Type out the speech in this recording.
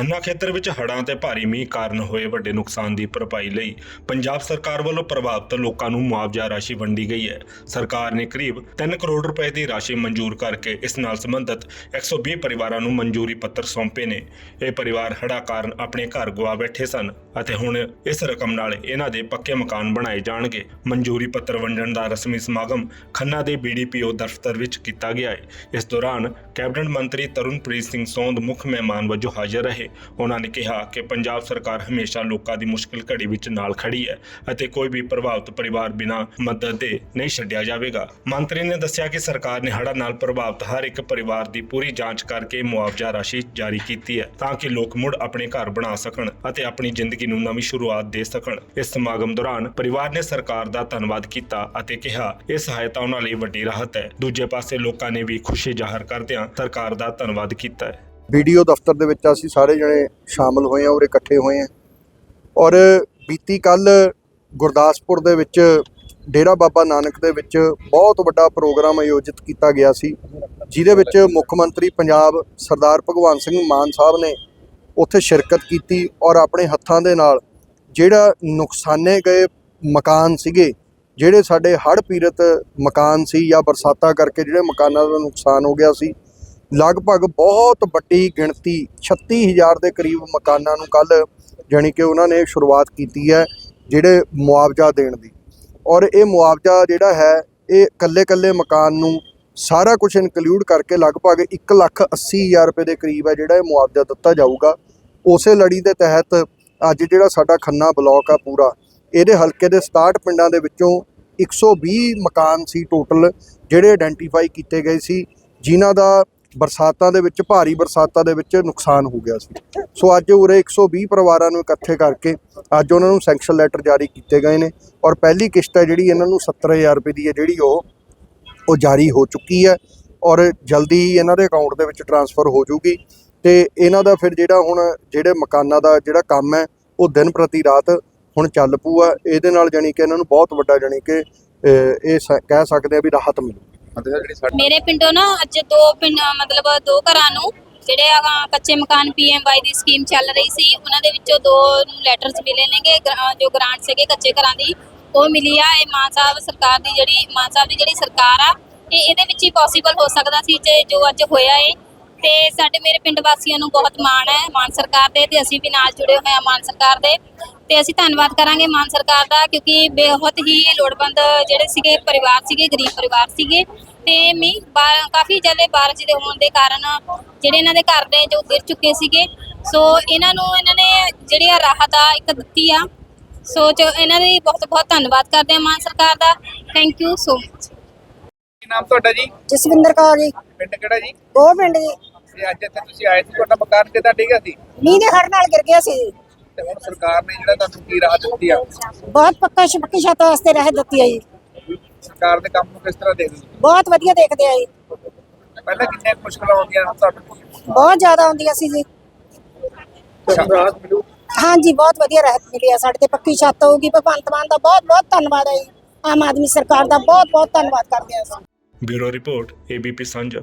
ਖੰਨਾ ਖੇਤਰ ਵਿੱਚ ਹੜ੍ਹਾਂ ਤੇ ਭਾਰੀ ਮੀਂਹ ਕਾਰਨ ਹੋਏ ਵੱਡੇ ਨੁਕਸਾਨ ਦੀ ਭਰਪਾਈ ਲਈ ਪੰਜਾਬ ਸਰਕਾਰ ਵੱਲੋਂ ਪ੍ਰਭਾਵਿਤ ਲੋਕਾਂ ਨੂੰ ਮੁਆਵਜ਼ਾ ਰਾਸ਼ੀ ਵੰਡੀ ਗਈ ਹੈ। ਸਰਕਾਰ ਨੇ ਕਰੀਬ 3 ਕਰੋੜ ਰੁਪਏ ਦੀ ਰਾਸ਼ੀ ਮਨਜ਼ੂਰ ਕਰਕੇ ਇਸ ਨਾਲ ਸੰਬੰਧਿਤ 120 ਪਰਿਵਾਰਾਂ ਨੂੰ ਮਨਜ਼ੂਰੀ ਪੱਤਰ ਸੌਂਪੇ ਨੇ। ਇਹ ਪਰਿਵਾਰ ਹੜ੍ਹਾਂ ਕਾਰਨ ਆਪਣੇ ਘਰ ਗਵਾ ਬੈਠੇ ਸਨ ਅਤੇ ਹੁਣ ਇਸ ਰਕਮ ਨਾਲ ਇਹਨਾਂ ਦੇ ਪੱਕੇ ਮਕਾਨ ਬਣਾਏ ਜਾਣਗੇ। ਮਨਜ਼ੂਰੀ ਪੱਤਰ ਵੰਡਣ ਦਾ ਰਸਮੀ ਸਮਾਗਮ ਖੰਨਾ ਦੇ ਬੀਡੀਪੀਓ ਦਫ਼ਤਰ ਵਿੱਚ ਕੀਤਾ ਗਿਆ ਹੈ। ਇਸ ਦੌਰਾਨ ਕੈਬਨਿਟ ਮੰਤਰੀ ਤਰੁਣਪ੍ਰੀਤ ਸਿੰਘ ਸੌਂਦ ਮੁੱਖ ਮਹਿਮਾਨ ਵਜੋਂ ਹਾਜ਼ਰ ਰਹੇ। ਉਹਨਾਂ ਨੇ ਕਿਹਾ ਕਿ ਪੰਜਾਬ ਸਰਕਾਰ ਹਮੇਸ਼ਾ ਲੋਕਾਂ ਦੀ ਮੁਸ਼ਕਲ ਘੜੀ ਵਿੱਚ ਨਾਲ ਖੜੀ ਹੈ ਅਤੇ ਕੋਈ ਵੀ ਪ੍ਰਭਾਵਿਤ ਪਰਿਵਾਰ ਬਿਨਾਂ ਮਦਦ ਦੇ ਨਹੀਂ ਛੱਡਿਆ ਜਾਵੇਗਾ। ਮੰਤਰੀ ਨੇ ਦੱਸਿਆ ਕਿ ਸਰਕਾਰ ਨੇ ਹੜ੍ਹਾਂ ਨਾਲ ਪ੍ਰਭਾਵਿਤ ਹਰ ਇੱਕ ਪਰਿਵਾਰ ਦੀ ਪੂਰੀ ਜਾਂਚ ਕਰਕੇ ਮੁਆਵਜ਼ਾ ਰਾਸ਼ੀ ਜਾਰੀ ਕੀਤੀ ਹੈ ਤਾਂ ਕਿ ਲੋਕ ਮੁੜ ਆਪਣੇ ਘਰ ਬਣਾ ਸਕਣ ਅਤੇ ਆਪਣੀ ਜ਼ਿੰਦਗੀ ਨੂੰ ਨਵੀਂ ਸ਼ੁਰੂਆਤ ਦੇ ਸਕਣ। ਇਸ ਸਮਾਗਮ ਦੌਰਾਨ ਪਰਿਵਾਰ ਨੇ ਸਰਕਾਰ ਦਾ ਧੰਨਵਾਦ ਕੀਤਾ ਅਤੇ ਕਿਹਾ, ਇਹ ਸਹਾਇਤਾ ਉਹਨਾਂ ਲਈ ਵੱਡੀ ਰਾਹਤ ਹੈ। ਦੂਜੇ ਪਾਸੇ ਲੋਕਾਂ ਨੇ ਵੀ ਖੁਸ਼ੀ ਜ਼ਾਹਰ ਕਰਦਿਆਂ ਸਰਕਾਰ ਦਾ ਧੰਨਵਾਦ ਕੀਤਾ ਹੈ। ਵੀਡੀਓ ਦਫ਼ਤਰ ਦੇ ਵਿੱਚ ਅਸੀਂ ਸਾਰੇ ਜਣੇ ਸ਼ਾਮਲ ਹੋਏ ਹਾਂ ਔਰ ਇਕੱਠੇ ਹੋਏ ਹਾਂ। ਔਰ ਬੀਤੀ ਕੱਲ ਗੁਰਦਾਸਪੁਰ ਦੇ ਵਿੱਚ ਡੇਰਾ ਬਾਬਾ ਨਾਨਕ ਦੇ ਵਿੱਚ ਬਹੁਤ ਵੱਡਾ ਪ੍ਰੋਗਰਾਮ ਆਯੋਜਿਤ ਕੀਤਾ ਗਿਆ ਸੀ, ਜਿਹਦੇ ਵਿੱਚ ਮੁੱਖ ਮੰਤਰੀ ਪੰਜਾਬ ਸਰਦਾਰ ਭਗਵੰਤ ਸਿੰਘ ਮਾਨ ਸਾਹਿਬ ਨੇ ਉੱਥੇ ਸ਼ਿਰਕਤ ਕੀਤੀ ਔਰ ਆਪਣੇ ਹੱਥਾਂ ਦੇ ਨਾਲ ਜਿਹੜਾ ਨੁਕਸਾਨੇ ਗਏ ਮਕਾਨ ਸੀਗੇ, ਜਿਹੜੇ ਸਾਡੇ ਹੜ੍ਹ ਪੀੜਤ ਮਕਾਨ ਸੀ ਜਾਂ ਬਰਸਾਤਾਂ ਕਰਕੇ ਜਿਹੜੇ ਮਕਾਨਾਂ ਦਾ ਨੁਕਸਾਨ ਹੋ ਗਿਆ ਸੀ ਲਗਭਗ ਬਹੁਤ ਵੱਡੀ ਗਿਣਤੀ 36000 ਦੇ ਕਰੀਬ ਮਕਾਨਾਂ ਨੂੰ ਕੱਲ ਜਾਣੀ ਕਿ ਉਹਨਾਂ ਨੇ ਸ਼ੁਰੂਆਤ ਕੀਤੀ ਹੈ ਜਿਹੜੇ ਮੁਆਵਜ਼ਾ ਦੇਣ ਦੀ। ਔਰ ਇਹ ਮੁਆਵਜ਼ਾ ਜਿਹੜਾ ਹੈ, ਇਹ ਕੱਲੇ-ਕੱਲੇ ਮਕਾਨ ਨੂੰ ਸਾਰਾ ਕੁਝ ਇਨਕਲੂਡ ਕਰਕੇ ਲਗਭਗ 180000 ਰੁਪਏ ਦੇ ਕਰੀਬ ਹੈ ਜਿਹੜਾ ਇਹ ਮੁਆਵਜ਼ਾ ਦਿੱਤਾ ਜਾਊਗਾ। ਉਸੇ ਲੜੀ ਦੇ ਤਹਿਤ ਅੱਜ ਜਿਹੜਾ ਸਾਡਾ ਖੰਨਾ ਬਲਾਕ ਆ ਪੂਰਾ, ਇਹਦੇ ਹਲਕੇ ਦੇ 67 ਪਿੰਡਾਂ ਦੇ ਵਿੱਚੋਂ 120 ਮਕਾਨ ਸੀ ਟੋਟਲ ਜਿਹੜੇ ਆਇਡੈਂਟੀਫਾਈ ਕੀਤੇ ਗਏ ਸੀ, ਜਿਨ੍ਹਾਂ ਦਾ ਬਰਸਾਤਾਂ ਦੇ ਵਿੱਚ, ਭਾਰੀ ਬਰਸਾਤਾਂ ਦੇ ਵਿੱਚ ਨੁਕਸਾਨ ਹੋ ਗਿਆ ਸੀ। ਸੋ ਅੱਜ ਉਰੇ 120 ਪਰਿਵਾਰਾਂ ਨੂੰ ਇਕੱਠੇ ਕਰਕੇ ਅੱਜ ਉਹਨਾਂ ਨੂੰ ਸੈਂਕਸ਼ਨ ਲੈਟਰ ਜਾਰੀ ਕੀਤੇ ਗਏ ਨੇ ਔਰ ਪਹਿਲੀ ਕਿਸ਼ਤ ਹੈ ਜਿਹੜੀ ਇਹਨਾਂ ਨੂੰ 70000 ਰੁਪਏ ਦੀ ਹੈ, ਜਿਹੜੀ ਉਹ ਉਹ ਜਾਰੀ ਹੋ ਚੁੱਕੀ ਹੈ ਔਰ ਜਲਦੀ ਹੀ ਇਹਨਾਂ ਦੇ ਅਕਾਊਂਟ ਦੇ ਵਿੱਚ ਟਰਾਂਸਫਰ ਹੋ ਜੂਗੀ ਤੇ ਇਹਨਾਂ ਦਾ ਫਿਰ ਜਿਹੜਾ ਹੁਣ ਜਿਹੜੇ ਮਕਾਨਾਂ ਦਾ ਜਿਹੜਾ ਕੰਮ ਹੈ, ਉਹ ਦਿਨ ਪ੍ਰਤੀ ਰਾਤ ਹੁਣ ਚੱਲ ਪੂਆ ਇਹਦੇ ਨਾਲ ਜਾਣੀ ਕਿ ਇਹਨਾਂ ਨੂੰ ਬਹੁਤ ਵੱਡਾ ਜਾਣੀ ਕਿ ਇਹ ਸ- ਕਹਿ ਸਕਦੇ ਆ ਵੀ ਰਾਹਤ ਮਿਲੂ ਅਤੇ ਜਿਹੜੀ ਸਾਡੀ ਮੇਰੇ ਪਿੰਡੋਂ ਨਾ ਅੱਜ ਦੋ ਪਿੰਡ, ਮਤਲਬ ਦੋ ਘਰਾਂ ਨੂੰ ਜਿਹੜੇ ਆ ਕੱਚੇ ਮਕਾਨ ਪੀਐਮਵਾਈ ਦੀ ਸਕੀਮ ਚੱਲ ਰਹੀ ਸੀ, ਉਹਨਾਂ ਦੇ ਵਿੱਚੋਂ ਦੋ ਨੂੰ ਲੈਟਰਸ ਮਿਲੇ ਨੇਗੇ ਗ੍ਰਾ- ਜੋ ਗ੍ਰਾਂਟ ਸੀਗੇ ਕੱਚੇ ਘਰਾਂ ਦੀ, ਉਹ ਮਿਲੀ ਆ। ਇਹ ਮਾਨ ਸਾਹਿਬ ਸਰਕਾਰ ਦੀ ਜਿਹੜੀ, ਮਾਨ ਸਾਹਿਬ ਦੀ ਜਿਹੜੀ ਸਰਕਾਰ ਆ, ਇਹ ਇਹਦੇ ਵਿੱਚ ਹੀ ਪੋਸੀਬਲ ਹੋ ਸਕਦਾ ਸੀ ਜੇ ਜੋ ਅੱਜ ਹੋਇਆ ਏ। ਤੇ ਸਾਡੇ ਮੇਰੇ ਪਿੰਡ ਵਾਸੀਆਂ ਨੂੰ ਬਹੁਤ ਮਾਣ ਹੈ ਮਾਨ ਸਰਕਾਰ ਤੇ ਤੇ ਅਸੀਂ ਵੀ ਨਾਲ ਜੁੜੇ ਹੋਏ ਆ ਮਾਨ ਸਰਕਾਰ ਦੇ। ਤੇ ਅਸੀਂ ਧੰਨਵਾਦ ਕਰਾਂਗੇ ਮਾਨ ਸਰਕਾਰ ਦਾ ਕਿਉਂਕਿ ਬਹੁਤ ਹੀ ਲੋੜਵੰਦ ਜਿਹੜੇ ਸੀਗੇ ਪਰਿਵਾਰ ਸੀਗੇ ਗਰੀਬ ਪਰਿਵਾਰ ਸੀਗੇ। ਤੇ ਮੀਂਹ ਕਾਫੀ ਜ਼ਿਆਦਾ ਬਾਰਿਸ਼ ਦੇ ਹੋਣ ਦੇ ਕਾਰਨ ਜਿਹੜੇ ਇਹਨਾਂ ਦੇ ਘਰ ਨੇ ਜੋ ਗਿਰ ਚੁੱਕੇ ਸੀਗੇ। ਸੋ ਇਹਨਾਂ ਨੂੰ ਇਹਨਾਂ ਨੇ ਜਿਹੜੀ ਆ ਰਾਹਤ ਆ ਇੱਕ ਦਿੱਤੀ ਆ। ਸੋ ਚ ਇਹਨਾਂ ਦੀ ਬਹੁਤ ਬਹੁਤ ਧੰਨਵਾਦ ਕਰਦੇ ਆ ਮਾਨ ਸਰਕਾਰ ਦਾ। ਥੈਂਕ ਯੂ ਸੋ ਮਚ ਕੀ ਨਾਮ ਤੁਹਾਡਾ ਜੀ? ਜਸਵਿੰਦਰ ਕੌਰ ਜੀ। ਪਿੰਡ ਕਿਹੜਾ ਜੀ? ਉਹ ਪਿੰਡ ਜੀ। ਤੇ ਅੱਜ ਇੱਥੇ ਤੁਸੀਂ ਆਏ ਸੀ ਤੁਹਾਡਾ ਮਕਾਨ ਕਿੱਦਾਂ ਡਿੱਗਾ ਸੀ? ਮੀਂਹ ਦੇ ਹੜ ਨਾਲ ਗਿਰ ਗਿਆ ਸੀ। ਜੀ। ਤੇ ਹੁਣ ਸਰਕਾਰ ਨੇ ਜਿਹੜਾ ਤੁਹਾਨੂੰ ਕੀ ਰਾਹਤ ਦਿੱਤੀ ਆ? ਬਹੁਤ ਪੱਕਾ ਛਪੱਕੀ ਛੱਤ ਵਾਸਤੇ ਰਹਿ ਦਿੱਤੀ ਹੈ ਜੀ। ਸਰਕਾਰ ਦੇ ਕੰਮ ਨੂੰ ਕਿਸ ਤਰ੍ਹਾਂ ਦੇਖਦੇ ਹੋ? ਬਹੁਤ ਵਧੀਆ ਦੇਖਦੇ ਆ ਜੀ। ਪਹਿਲਾਂ ਕਿੰਨੀਆਂ ਕੁ ਮੁਸ਼ਕਲਾਂ ਆਉਂਦੀਆਂ ਹਨ ਤੁਹਾਨੂੰ? ਬਹੁਤ ਜ਼ਿਆਦਾ ਆਉਂਦੀਆਂ ਸੀ ਜੀ। ਰਾਹਤ ਮਿਲੂ? ਹਾਂਜੀ ਬਹੁਤ ਵਧੀਆ ਰਹਿਤ ਮਿਲੀ ਆ ਸਾਡੇ ਤੇ। ਪੱਕੀ ਛੱਤ ਹੋਊਗੀ ਭਗਵੰਤ ਮਾਨ ਦਾ ਬਹੁਤ ਬਹੁਤ ਧੰਨਵਾਦ ਹੈ ਜੀ। ਆਮ ਆਦਮੀ ਸਰਕਾਰ ਦਾ ਬਹੁਤ ਬਹੁਤ ਧੰਨਵਾਦ ਕਰਦੇ ਹਾਂ ਅਸੀਂ। ਬਿਊਰੋ ਰਿਪੋਰਟ ਏਬੀਪੀ ਸਾਂਝਾ।